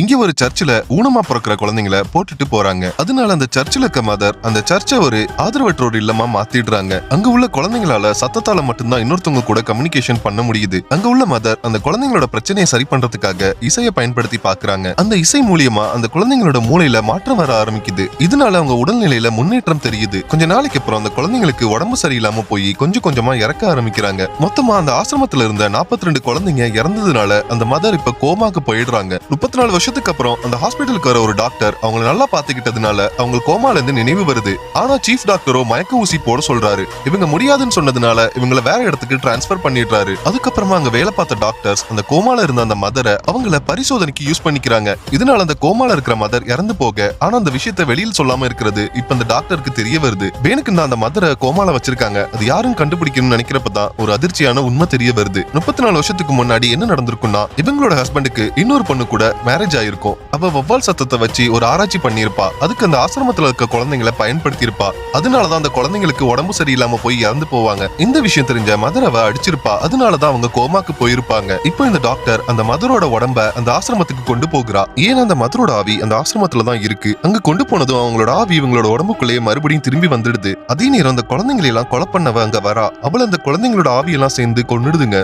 இங்க ஒரு சர்ச்சில் ஊனமா பிறக்கிற குழந்தைங்களை போட்டுட்டு போறாங்க. அதனால அந்த சர்ச்சில் இருக்க மதர் அந்த சர்ச்சை ஒரு ஆதரவற்றோர் இல்லமா மாத்திடுறாங்க. அங்க உள்ள குழந்தைங்களால சத்தத்தால மட்டும்தான் இன்னொருத்தவங்க கூட கம்யூனிகேஷன் பண்ண முடியுது. அங்க உள்ள மதர் அந்த குழந்தைங்களோட பிரச்சனையை சரி பண்றதுக்காக இசையை பயன்படுத்தி பாக்குறாங்க அந்த இசை மூலியமா அந்த குழந்தைங்களோட மூளையில மாற்றம் வர ஆரம்பிக்குது. இதனால அவங்க உடல்நிலையில முன்னேற்றம் தெரியுது. கொஞ்ச நாளைக்கு அப்புறம் அந்த குழந்தைங்களுக்கு உடம்பு சரியில்லாம போய் கொஞ்சம் கொஞ்சமா இறக்க ஆரம்பிக்கிறாங்க. மொத்தமா அந்த ஆசிரமத்துல இருந்த 42 ரெண்டு குழந்தைங்க இறந்ததுனால அந்த மதர் இப்ப கோமாக்கு போயிடுறாங்க. முப்பத்தி நாலு வருஷத்துக்கு அப்புறம் அந்த ஹாஸ்பிட்டலுக்கு வர ஒரு டாக்டர் அவங்கள நல்லா பாத்துக்கிட்டதுனால அவங்க கோமால இருந்து நினைவு வருது. ஆனா சீஃப் டாக்டரோ மயக்க ஊசி போட சொல்றாரு. இவங்க முடியாதுன்னு சொன்னதுனால இவங்கள வேற இடத்துக்கு டிரான்ஸ்பர் பண்ணிடுறாரு. அதுக்கப்புறமா அங்க வேலை பார்த்த டாக்டர்ஸ் அந்த கோமால இருந்த அந்த மதரை அவங்கள பரிசோதனைக்கு யூஸ் பண்ணிக்கிறாங்க. இதனால அந்த கோமால இருக்கிற மதர் இறந்து போக ஆனா அந்த விஷயத்த வெளியில் சொல்லாம இருக்கிறது இப்ப அந்த டாக்டருக்கு தெரிய வருது. பேனுக்கு நான் அந்த மதரை கோமால வச்சிருக்காங்க. அது யாரும் கண்டுபிடிக்கணும்னு நினைக்கிறப்பதான் ஒரு அதிர்ச்சியான உண்மை தெரிய வருது. முப்பத்தி நாலு வருஷத்துக்கு முன்னாடி என்ன நடந்திருக்கும்னா இவங்களோட ஹஸ்பண்டுக்கு இன்னொரு பொண்ணு கூட மேரேஜ் ஆயிருக்கும் அவ வவ்வால் சத்தத்தை வச்சு ஒரு ஆராய்ச்சி பண்ணியிருப்பா. அதுக்கு அந்த ஆசிரமத்துல இருக்க குழந்தைங்களை பயன்படுத்தி இருப்பா அதனாலதான் அந்த குழந்தைங்களுக்கு உடம்பு சரியில்லாம போய் இறந்து போவாங்க. இந்த விஷயம் தெரிஞ்ச மதர் அவ அடிச்சிருப்பா. அதனாலதான் அவங்க கோமாக்கு போயிருப்பாங்க. இப்போ இந்த டாக்டர் அந்த மதரோட உடம்ப அந்த ஆசிரமத்துக்கு கொண்டு போகிறா. ஏன்னா அந்த மதரோட ஆவி அந்த ஆசிரமத்துல தான் இருக்கு? அங்க கொண்டு போனதும் அவங்களோட ஆவி இவங்களோட உடம்புக்குள்ளேயே மறுபடியும் திரும்பி வந்துடுது. அதே நேரம் அந்த குழந்தைங்களை எல்லாம் கொலை பண்ணவ அங்க வரா. அவள அந்த குழந்தைங்களோட ஆவியெல்லாம் சேர்ந்து கொண்டுடுதுங்க